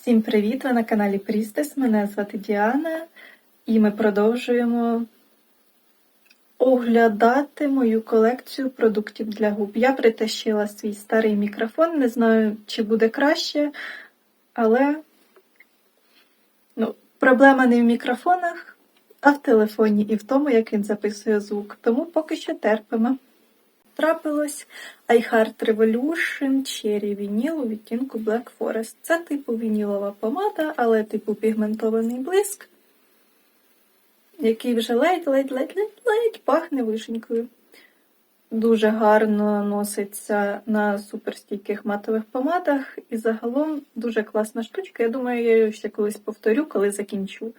Всім привіт! Ви на каналі Прістес. Мене звати Діана, і ми продовжуємо оглядати мою колекцію продуктів для губ. Я притащила свій старий мікрофон, не знаю, чи буде краще, але ну, проблема не в мікрофонах, а в телефоні і в тому, як він записує звук. Тому поки що терпимо. Трапилось iHeart Revolution Cherry Vinyl у відтінку Black Forest. Це типу вінілова помада, але типу пігментований блиск, який вже ледь-ледь-ледь-ледь-ледь пахне вишенькою. Дуже гарно носиться на суперстійких матових помадах і загалом дуже класна штучка. Я думаю, я її ще колись повторю, коли закінчу.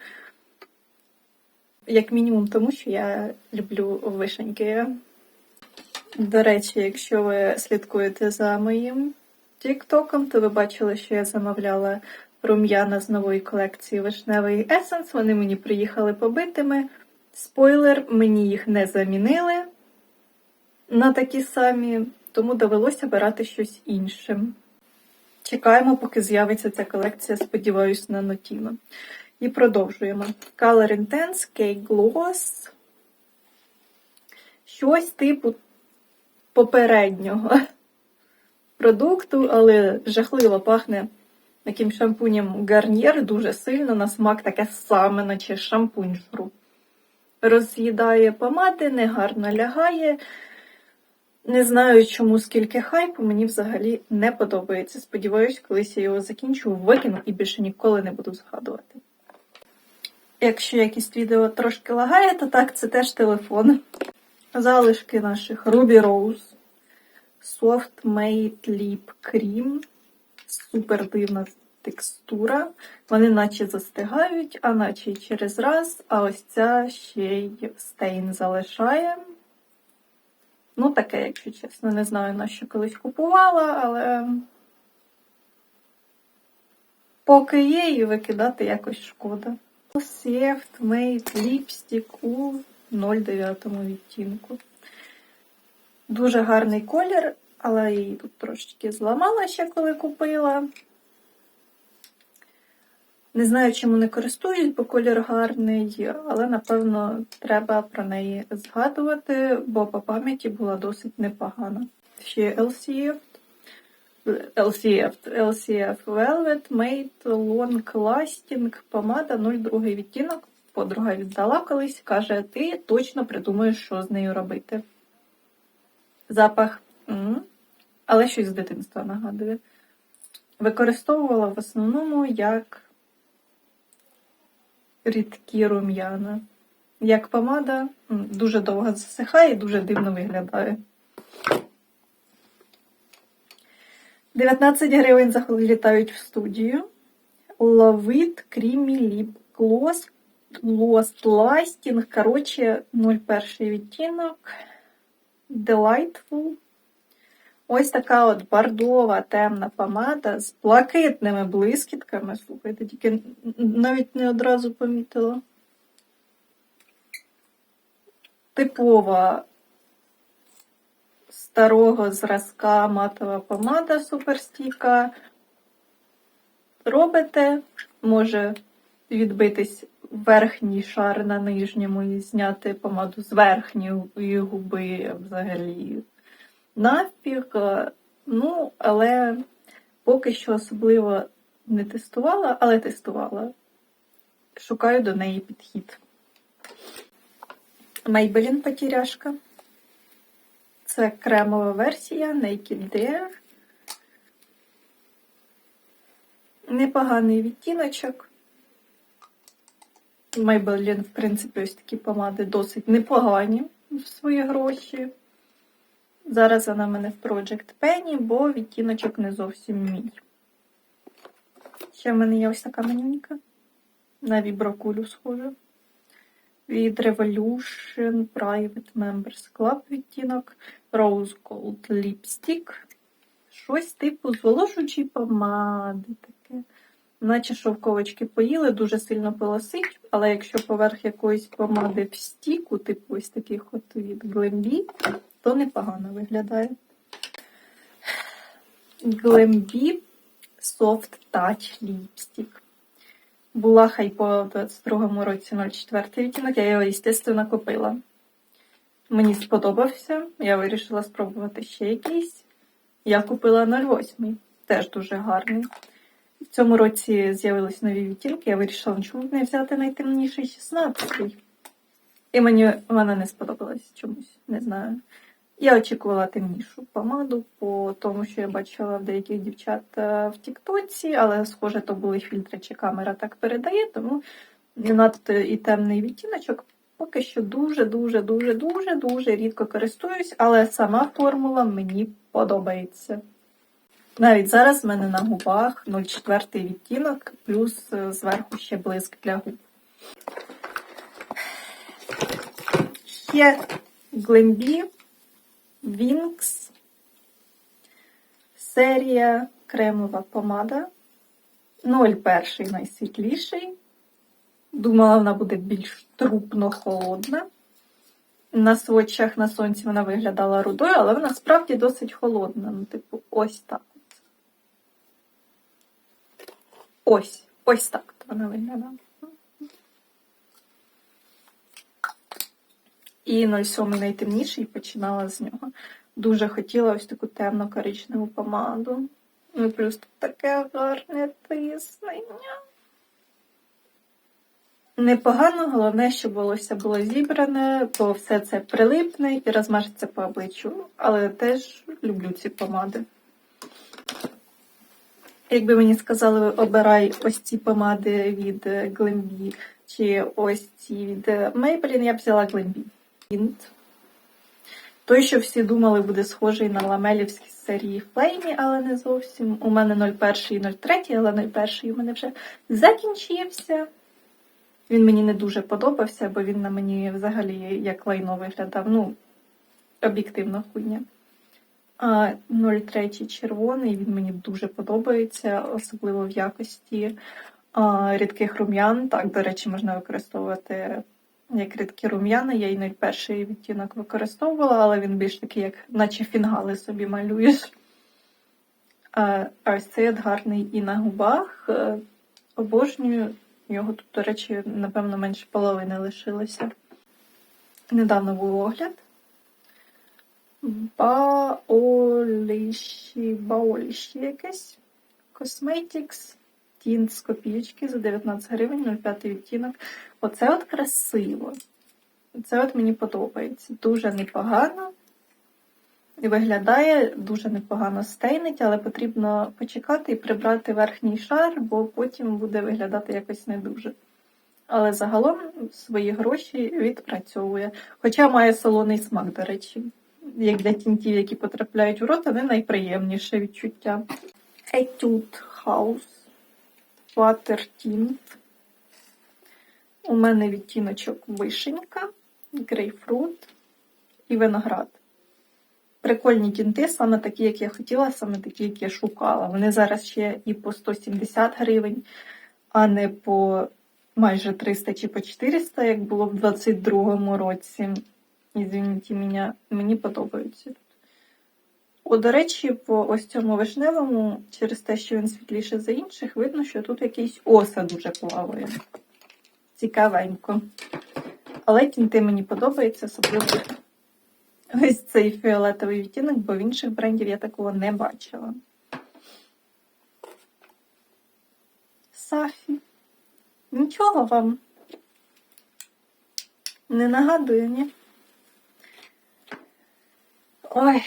Як мінімум, тому що я люблю вишеньки. До речі, якщо ви слідкуєте за моїм тіктоком, то ви бачили, що я замовляла рум'яна з нової колекції Вишневий Есенс. Вони мені приїхали побитими. Спойлер, мені їх не замінили на такі самі, тому довелося обирати щось інше. Чекаємо, поки з'явиться ця колекція, сподіваюсь, на Notino. І продовжуємо. Color Intense, Cake Gloss. Щось типу попереднього продукту, але жахливо пахне таким шампунем Гарнір дуже сильно, на смак таке саме, наче шампунь жру. Роз'їдає помади, негарно лягає. Не знаю, чому скільки хайпу, мені взагалі не подобається. Сподіваюсь, колись я його закінчу, викину і більше ніколи не буду згадувати. Якщо якість відео трошки лагає, то так, це теж телефон. Залишки наших Ruby Rose Soft Made Lip Cream. Супер дивна текстура. Вони наче застигають, а наче через раз, а ось ця ще й стейн залишає. Ну, таке, якщо чесно, не знаю, на що колись купувала, але поки є, і викидати якось шкода. Soft Made Lipstick у 09 відтінку. Дуже гарний колір, але її тут трошечки зламала ще, коли купила. Не знаю, чому не користуюсь, бо колір гарний, але, напевно, треба про неї згадувати, бо по пам'яті була досить непогана. Ще LCF. LCF, LCF Velvet Made Long Lasting помада 02 відтінок подруга віддалакались, каже, ти точно придумаєш, що з нею робити. Запах, м -м, але щось з дитинства нагадує. Використовувала в основному як рідкі рум'яна. Як помада, дуже довго засихає і дуже дивно виглядає. 19 гривень залітають в студію. Ловит Creamy Lip Gloss Lost Lasting, коротше, 01 відтінок. Delightful. Ось така от бордова темна помада з блакитними блискітками. Слухайте, тільки навіть не одразу помітила. Типова старого зразка матова помада суперстійка. Робите, може відбитись верхній шар на нижньому і зняти помаду з верхньої губи взагалі навпіл. Ну, але поки що особливо не тестувала, але тестувала. Шукаю до неї підхід. Maybelline потіряшка. Це кремова версія Naked Dare. Непоганий відтіночок. Maybelline, в принципі, ось такі помади досить непогані в свої гроші. Зараз вона в мене в Project Penny, бо відтіночок не зовсім мій. Ще в мене є ось така манюнька. На віброкулю схожа. Від Revolution Private Members Club відтінок Rose Gold Lipstick. Щось типу зволожучої помади. Наче шовковочки поїли, дуже сильно полосить, але якщо поверх якоїсь помади в стіку, типу ось таких от від Glambi, то непогано виглядає. Glambi Soft Touch Lipstick. Була хайпова в 22-му році 04 відтінок, я його, звісно, купила. Мені сподобався, я вирішила спробувати ще якийсь. Я купила 08, теж дуже гарний. В цьому році з'явились нові відтінки, я вирішила чому б не взяти найтемніший 16-й. І мені вона не сподобалась чомусь, не знаю. Я очікувала темнішу помаду, по тому, що я бачила в деяких дівчат е, в Тіктоці, але, схоже, то були фільтри, чи камера так передає, тому надто і темний відтіночок. Поки що дуже-дуже, дуже, дуже, дуже рідко користуюсь, але сама формула мені подобається. Навіть зараз в мене на губах 0,4 відтінок, плюс е, зверху ще блиск для губ. Ще Glambi Wings серія кремова помада. 01 найсвітліший. Думала, вона буде більш трупно холодна. На свочах на сонці вона виглядала рудою, але вона справді досить холодна. Ну, типу, ось так. Ось, ось так вона виглядала. І 07 найтемніший починала з нього. Дуже хотіла ось таку темно-коричневу помаду. Ну плюс тут таке гарне тиснення. Непогано, головне, щоб волосся було зібране, бо все це прилипне і розмажеться по обличчю. Але теж люблю ці помади. Якби мені сказали, обирай ось ці помади від Glambi чи ось ці від Maybelline, я б взяла Glambi. Той, що всі думали, буде схожий на ламелівські серії Флеймі, але не зовсім. У мене 01 і 03, але 01 у мене вже закінчився. Він мені не дуже подобався, бо він на мені взагалі як лайно виглядав. Ну, об'єктивна хуйня. А 03 червоний, він мені дуже подобається, особливо в якості рідких рум'ян. Так, до речі, можна використовувати як рідкі рум'яна. Я і 01 відтінок використовувала, але він більш такий, як наче фінгали собі малюєш. Ось цей гарний і на губах. Е, обожнюю. Його тут, до речі, напевно, менше половини лишилося. Недавно був огляд. Баоліші, баоліші якесь. Cosmetics. Тінт з копійки за 19 гривень, 05 відтінок. Оце от красиво. Це от мені подобається. Дуже непогано. Виглядає дуже непогано стейнить, але потрібно почекати і прибрати верхній шар, бо потім буде виглядати якось не дуже. Але загалом свої гроші відпрацьовує. Хоча має солоний смак, до речі, як для тінтів, які потрапляють у рот, не найприємніше відчуття. Etude House Water Tint. У мене відтіночок вишенька, грейпфрут і виноград. Прикольні тінти, саме такі, як я хотіла, саме такі, як я шукала. Вони зараз ще і по 170 гривень, а не по майже 300 чи по 400, як було в 22-му році. Ізвініть мене, мені подобаються. О, до речі, по ось цьому вишневому, через те, що він світліше за інших, видно, що тут якийсь осад дуже плаває. Цікавенько. Але тінти мені подобаються, особливо ось цей фіолетовий відтінок, бо в інших брендів я такого не бачила. Сафі. Нічого вам не нагадує, ні? Ой,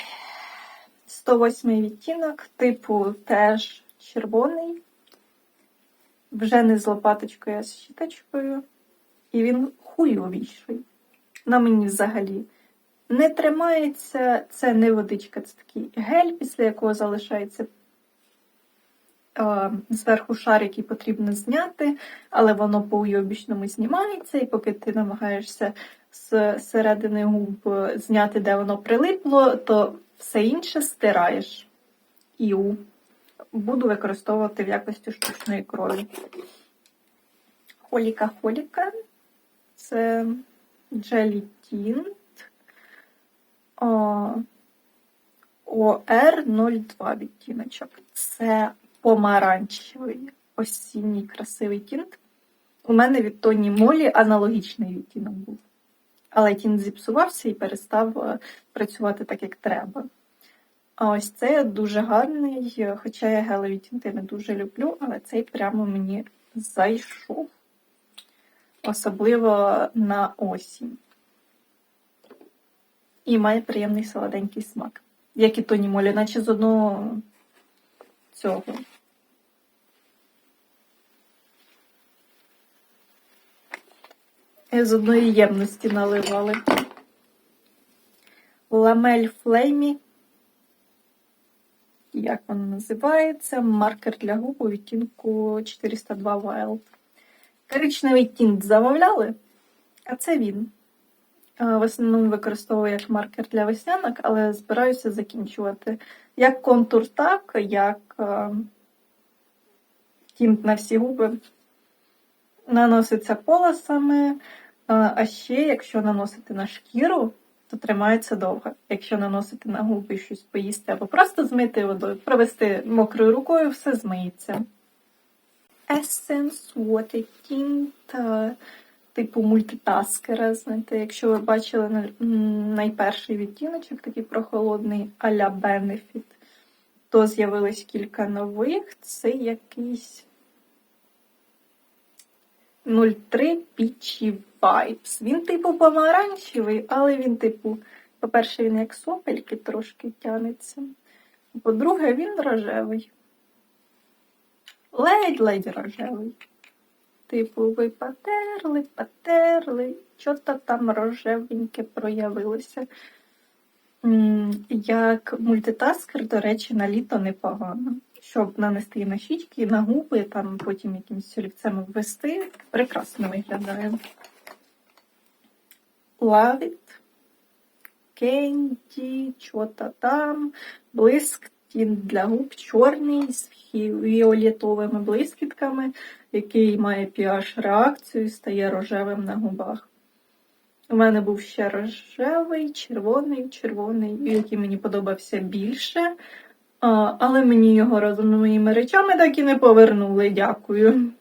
108 відтінок, типу теж червоний, вже не з лопаточкою, а з щіточкою. І він хуйовіший. На мені взагалі не тримається, це не водичка, це такий гель, після якого залишається е, зверху шар, який потрібно зняти, але воно по уйобічному знімається, і поки ти намагаєшся з середини губ зняти, де воно прилипло, то все інше стираєш. Іу. Буду використовувати в якості штучної крові. Холіка-холіка. Це Jelly Tint ОР02 відтіночок. Це помаранчевий осінній красивий тінт. У мене від Тоні Молі аналогічний відтінок був. Але тінт зіпсувався і перестав е, працювати так, як треба. А ось цей дуже гарний, хоча я гелеві тінти не дуже люблю, але цей прямо мені зайшов. Особливо на осінь. І має приємний солоденький смак. Як і Тоні Молі, наче з одного цього. З одної ємності наливали. Ламель Флеймі. Як воно називається? Маркер для губ у відтінку 402 Wild. Коричневий тінт замовляли, а це він. Е, В основному використовую як маркер для веснянок, але збираюся закінчувати як контур, так, як е, тінт на всі губи. Наноситься полосами, е, а ще, якщо наносити на шкіру, то тримається довго. Якщо наносити на губи щось поїсти або просто змити водою, провести мокрою рукою, все змиється. Essence Water Tint е, типу мультитаскера. Знаєте, якщо ви бачили найперший відтіночок, такий прохолодний а-ля Benefit, то з'явилось кілька нових. Це якийсь 03 Peachy Vibes. Він, типу, помаранчевий, але він, типу, по-перше, він як сопельки трошки тянеться. По-друге, він рожевий. Ледь-ледь рожевий. Типу, ви потерли, потерли, що-то там рожевеньке проявилося. Як мультитаскер, до речі, на літо непогано. Щоб нанести і на щічки, і на губи, там потім якимось олівцем ввести. Прекрасно виглядає. It. Кенді, що-то там, блиск, тінт для губ чорний з фіолетовими блискітками, який має pH реакцію і стає рожевим на губах. У мене був ще рожевий, червоний, червоний, який мені подобався більше. Але мені його разом з моїми речами так і не повернули, дякую.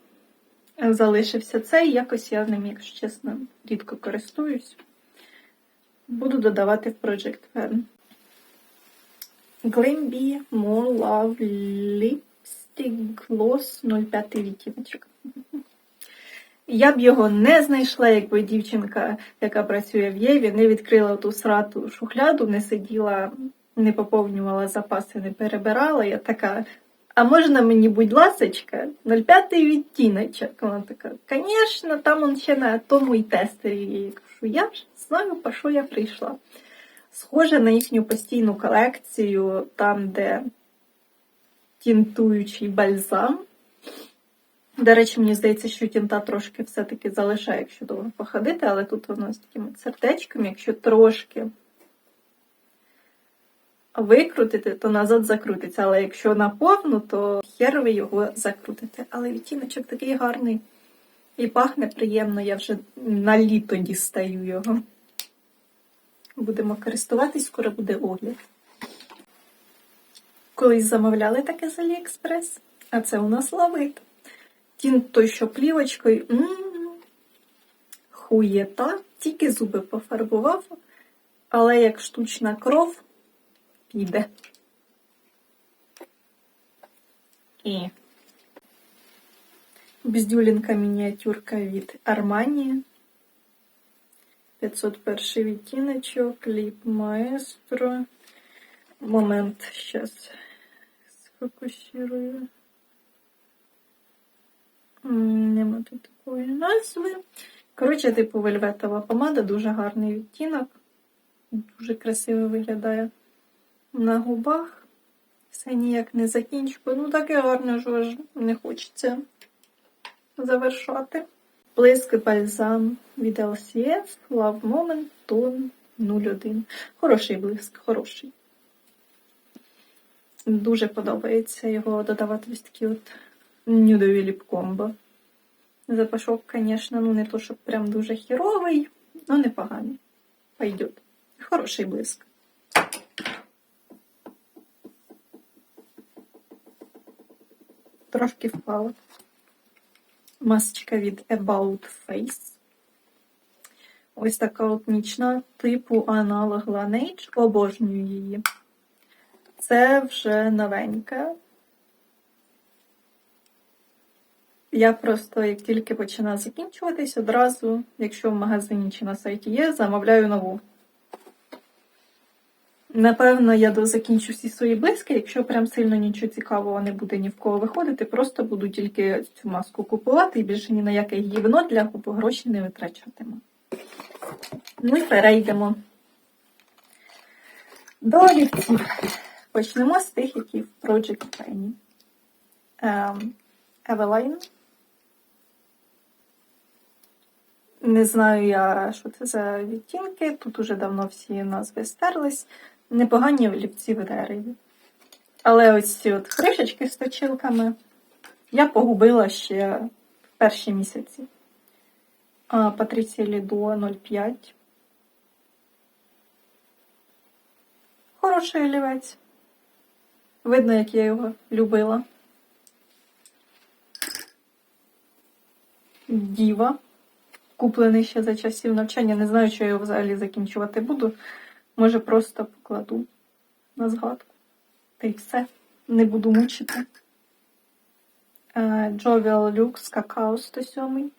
Залишився цей, якось я ним, якщо чесно, рідко користуюсь. Буду додавати в Project Fern. Glimby More Love Lipstick Gloss 05 відтіночок. Я б його не знайшла, якби дівчинка, яка працює в Єві, не відкрила ту срату шухляду, не сиділа, не поповнювала запаси, не перебирала. Я така, а можна мені, будь ласочка, 05 відтіночок? Вона така, звісно, там он ще на тому і тестері. Я кажу, я ж знаю, по що я прийшла. Схоже на їхню постійну колекцію, там, де тінтуючий бальзам. До речі, мені здається, що тінта трошки все-таки залишає, якщо довго походити, але тут воно з такими сердечками, якщо трошки викрутити, то назад закрутиться. Але якщо наповну, то хер ви його закрутите. Але відтіночок такий гарний і пахне приємно, я вже на літо дістаю його. Будемо користуватись, скоро буде огляд. Колись замовляли таке з Аліекспрес, а це у нас лавит. Тінт той, що плівочкою. М-м-м. Хуєта, тільки зуби пофарбував, але як штучна кров піде. І бздюлінка мініатюрка від Арманії. 501 відтіночок, кліп маестро. Момент, зараз сфокусирую. Нема тут такої назви. Коротше, типу вельветова помада, дуже гарний відтінок. Дуже красиво виглядає на губах. Все ніяк не закінчу. Ну, таке гарне, що аж не хочеться завершати. Блиск бальзам від LCF, Love Moment, Tone 01. Хороший блиск, хороший. Дуже подобається його додавати ось такі от нюдові ліпкомбо. Запашок, звісно, ну не то, щоб прям дуже хіровий, але непоганий. Пойдет. Хороший блиск. Трошки впала. Масочка від About Face. Ось така от нічна типу аналог Laneige. Обожнюю її. Це вже новенька. Я просто, як тільки починаю закінчуватись, одразу, якщо в магазині чи на сайті є, замовляю нову. Напевно, я дозакінчу всі свої близькі, якщо прям сильно нічого цікавого не буде ні в кого виходити, просто буду тільки цю маску купувати і більше ні на яке гівно для купу грошей не витрачатиму. Ну і перейдемо до олівців. Почнемо з тих, які в Project Penny. Ем, Eveline. Не знаю я, що це за відтінки. Тут уже давно всі назви стерлись. Непогані олівці в дереві. Але ось ці от кришечки з точилками я погубила ще в перші місяці. Патриція Лідо 05. Хороший олівець. Видно, як я його любила. Діва. Куплений ще за часів навчання. Не знаю, що я його взагалі закінчувати буду. Може, просто покладу на згадку. Та й все. Не буду мучити. Jovial Lux Какао 107.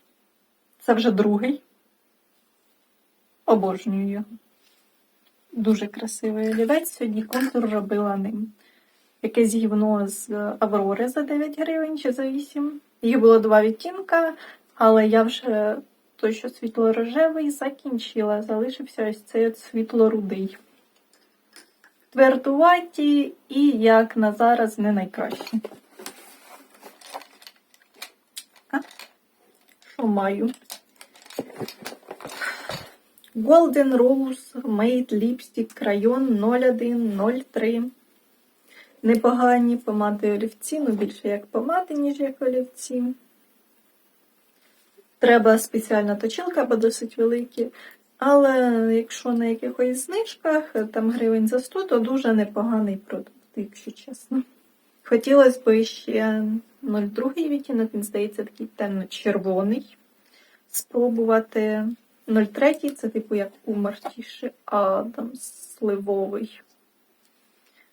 Це вже другий. Обожнюю його. Дуже красивий олівець. Сьогодні контур робила ним. Якесь гівно з Аврори за 9 гривень чи за 8. Їх було два відтінка, але я вже той, що світло-рожевий, закінчила. Залишився ось цей от світло-рудий. Твердуваті і, як на зараз, не найкращі. А? Що маю? Golden Rose Made Lipstick Crayon 0103. Непогані помади олівці, ну більше як помади, ніж як олівці. Треба спеціальна точилка, бо досить великі. Але якщо на якихось знижках, там гривень за 100, то дуже непоганий продукт, якщо чесно. Хотілося б ще 02 відтінок, він здається, такий темно-червоний. Спробувати 03 це типу як у Мартіші Адам сливовий.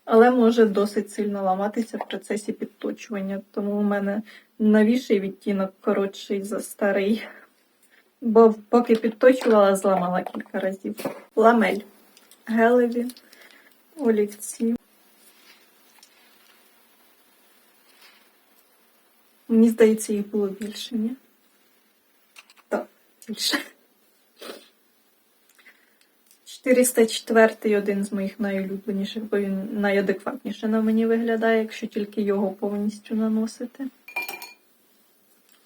Але може досить сильно ламатися в процесі підточування, тому у мене новіший відтінок коротший за старий. Бо поки підточувала, зламала кілька разів. Ламель. Гелеві, олівці. Мені здається, їх було більше, ні? Так, більше. 404 один з моїх найулюбленіших, бо він найадекватніше на мені виглядає, якщо тільки його повністю наносити.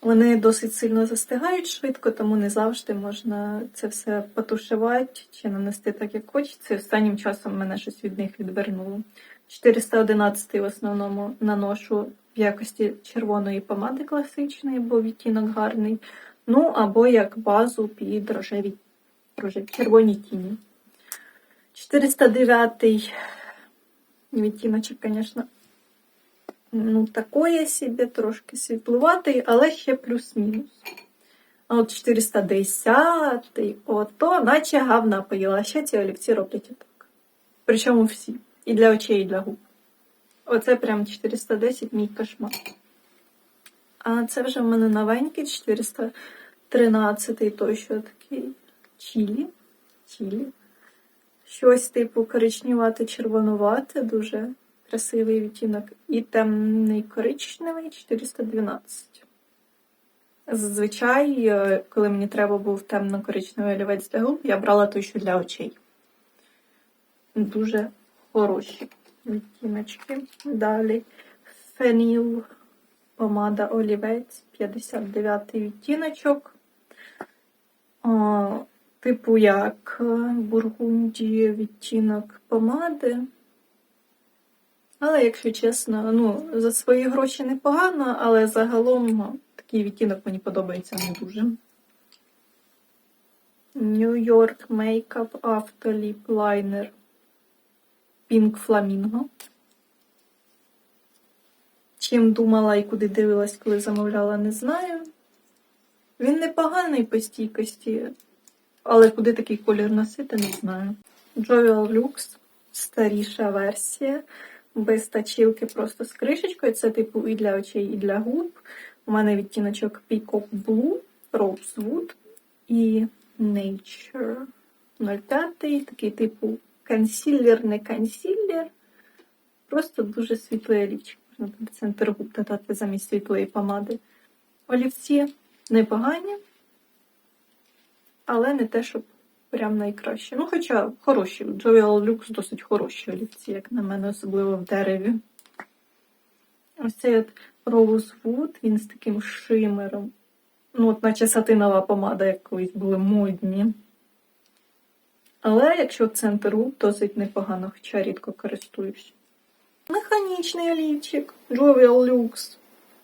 Вони досить сильно застигають швидко, тому не завжди можна це все потушувати чи нанести так, як хочеться. Останнім часом мене щось від них відвернуло. 411 в основному наношу в якості червоної помади класичної, бо відтінок гарний. Ну, або як базу під рожеві, рожеві червоні тіні. 409 відтіночок, звісно, ну, такое собі, трошки світлуватий, але ще плюс-мінус. А от 410 ото, наче гавна поїла. Ще ці олівці роблять отак. Причому всі. І для очей, і для губ. Оце прям 410 мій кошмар. А це вже в мене новенький 413 той, що такий чілі. Чілі. Щось типу коричневато червонувате дуже красивий відтінок. І темний коричневий 412. Зазвичай, е, коли мені треба був темно-коричневий олівець для губ, я брала той, що для очей. Дуже хороші відтіночки. Далі феніл, помада олівець, 59 відтіночок. О, типу як бургунді відтінок помади. Але, якщо чесно, ну, за свої гроші непогано, але загалом ну, такий відтінок мені подобається не дуже. Makeup Auto Lip Liner Pink Flamingo. чим думала і куди дивилась, коли замовляла, не знаю. Він непоганий по стійкості, але куди такий колір носити, не знаю. Jovial Lux, старіша версія, без точилки, просто з кришечкою. Це типу і для очей, і для губ. У мене відтіночок Peacock Blue, Rosewood і Nature 05. Такий типу консілер, не консілер. Просто дуже світлий олівчик. Можна буде центр губ додати замість світлої помади. Олівці непогані, але не те, щоб прям найкраще. Ну, хоча хороші. Jovial Lux досить хороші олівці, як на мене, особливо в дереві. Ось цей от Rosewood, він з таким шимером. Ну, от наче сатинова помада, як колись були модні. Але якщо центр губ, досить непогано, хоча рідко користуюсь. Механічний олівчик Jovial Lux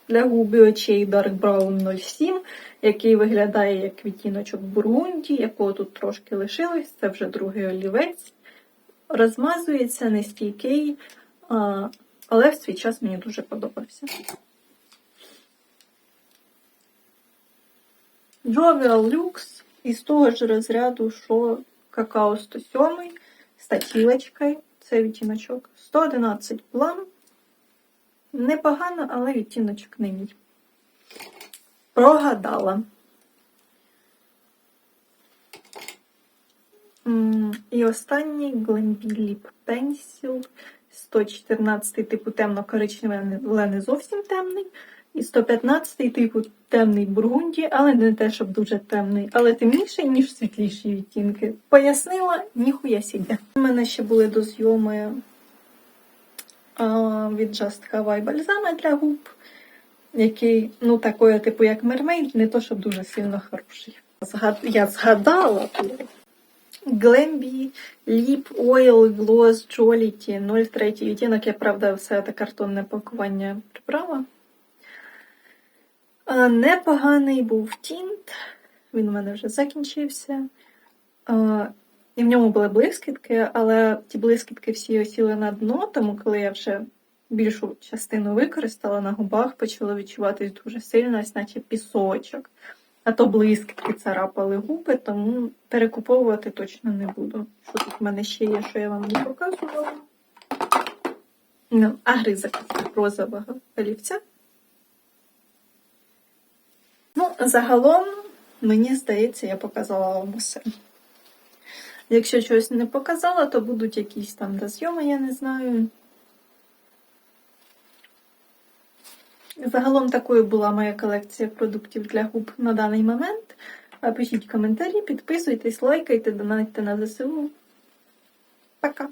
для губ і очей Dark Brown 07, який виглядає як відтіночок бургунді, якого тут трошки лишилось, це вже другий олівець. Розмазується, нестійкий, але в свій час мені дуже подобався. Jovial Lux із того ж розряду, що какао 107 з точилочкою. Це відтіночок 111 план. Непогано, але відтіночок не мій. Прогадала. І останній Glambi Pencil 114 типу темно-коричневий, але не зовсім темний. І 115 типу темний бургунді, але не те, щоб дуже темний, але темніший, ніж світліші відтінки. Пояснила, ніхуя сідя. У мене ще були до зйоми від Just Hawaii бальзами для губ, який, ну, такої, типу, як Mermaid, не то, щоб дуже сильно хороший. Я згадала. Glambi Lip Oil Gloss Jollity 03 відтінок. Я, правда, все це картонне пакування прибрала. Непоганий був тінт. Він у мене вже закінчився. І в ньому були блискітки, але ті блискітки всі осіли на дно, тому коли я вже більшу частину використала на губах, почало відчуватись дуже сильно, ось наче пісочок. А то блискітки царапали губи, тому перекуповувати точно не буду. Що тут в мене ще є, що я вам не показувала? Ну, агризок розового олівця. Ну, загалом, мені здається, я показала вам усе. Якщо щось не показала, то будуть якісь там дозйоми, я не знаю. Загалом такою була моя колекція продуктів для губ на даний момент. Пишіть коментарі, підписуйтесь, лайкайте, донатьте на ЗСУ. Пока!